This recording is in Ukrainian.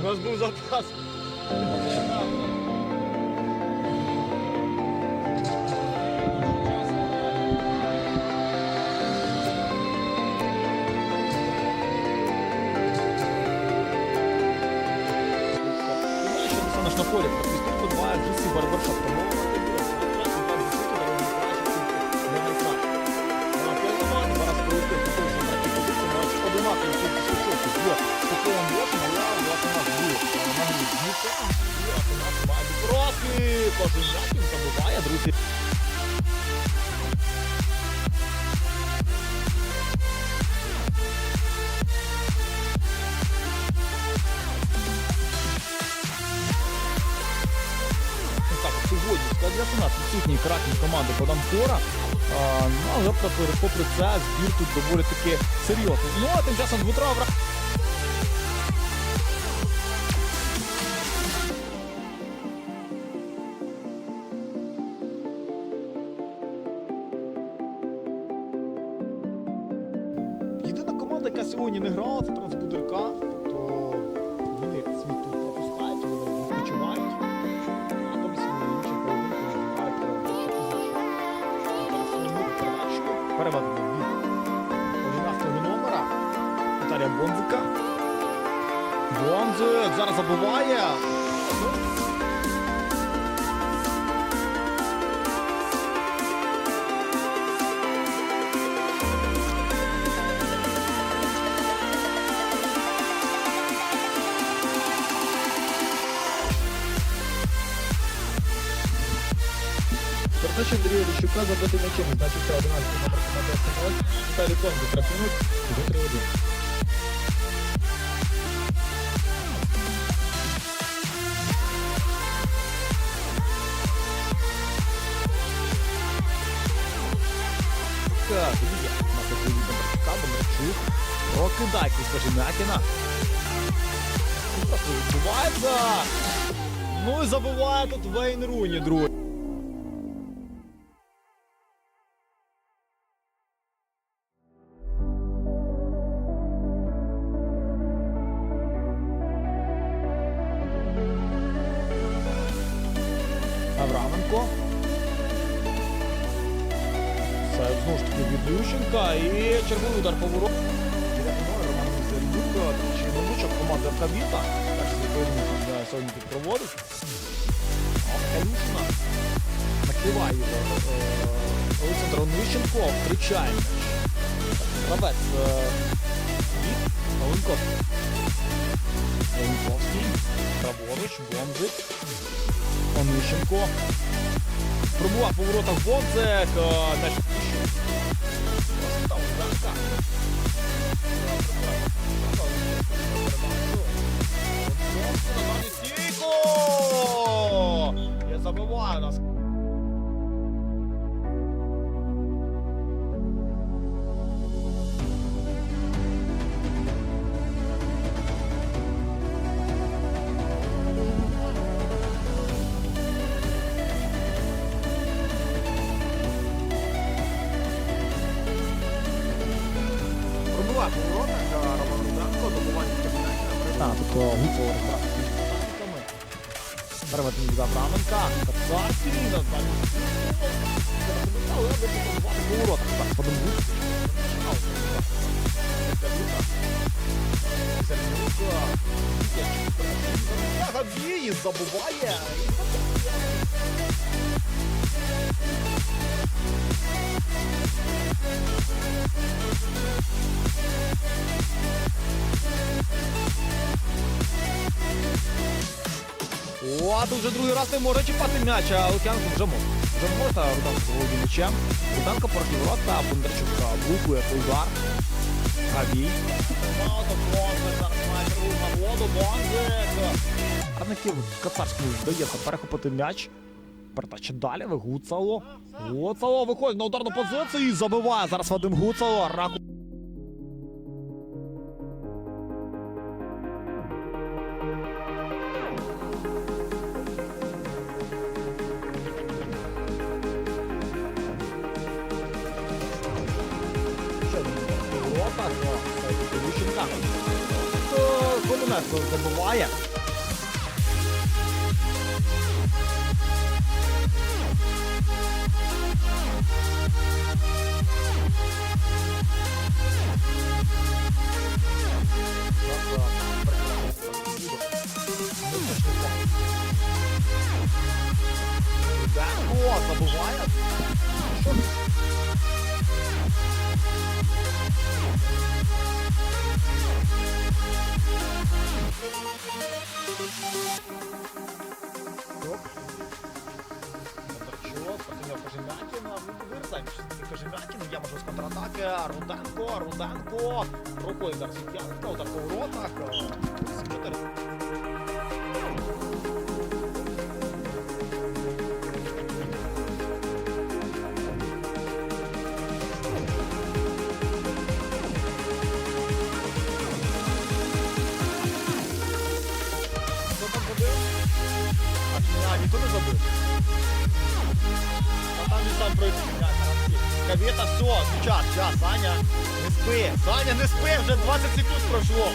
У нас був запас. Наш на полі практично подбає дійсні барбершоп. Сьогодні склад для нас відсутній кракін команди Боданкора. Ну, але попри, це збір тут доволі таки серйозний. Ну а тим часом Дмитро Авра... Єдина команда, яка сьогодні не грала, це Трансбудерка. Тобто вони свій переведено від 11 номера Віталія Бонзика. Бонзик зараз забуває. Передача Андрія Ліщука забити м'ячем, значить це 11 номер команди СМС. Віталій Бонзик рахунок, вже 3-1. Так, є. На такий Бондарчука, Бондарчук. Прокидай після Жемякіна. Просто відбувається. Ну і забиває тут Вейн Руні, друзі. Знову ж таки від Ющенка і червоний удар поворот. Дев'ятий Роман новичок команди Авкавіта. Перший е, сьогодні тут проводить. Авкалюшина накриває е, Олександр Онищенко, втрачає. Гравець е, від Оленковський. Оленковський, праворуч, Бонзик, Онищенко. Пробував по воротах Бонзик, е, стійку. Але вирішив пробивати по воротах. Так, Вадим Гуц. Габій забуває. О, тут вже другий раз не може чіпати м'яч, а Лук'янко вже може. Вже може, та Руданко заволодіє м'ячем. Руданко порожні ворота, Бондарчук блокує удар. Гавій. Мало Бонзик, зараз Кацарський вдається перехопити м'яч. Передача далі, Гуцало. Гуцало виходить на ударну позицію і забиває зараз Вадим Гуцало. Раку Ще один удар по вирізаємо Кожем'якін, є можливість контратаки, Руденко, Руденко, рукою зараз Сук'яненко, удар по воротах, ніхто не забив. А там він сам пройшов. Кавіта, все, сейчас, сейчас, Саня, не спи. Саня, не спи, вже 20 секунд пройшло.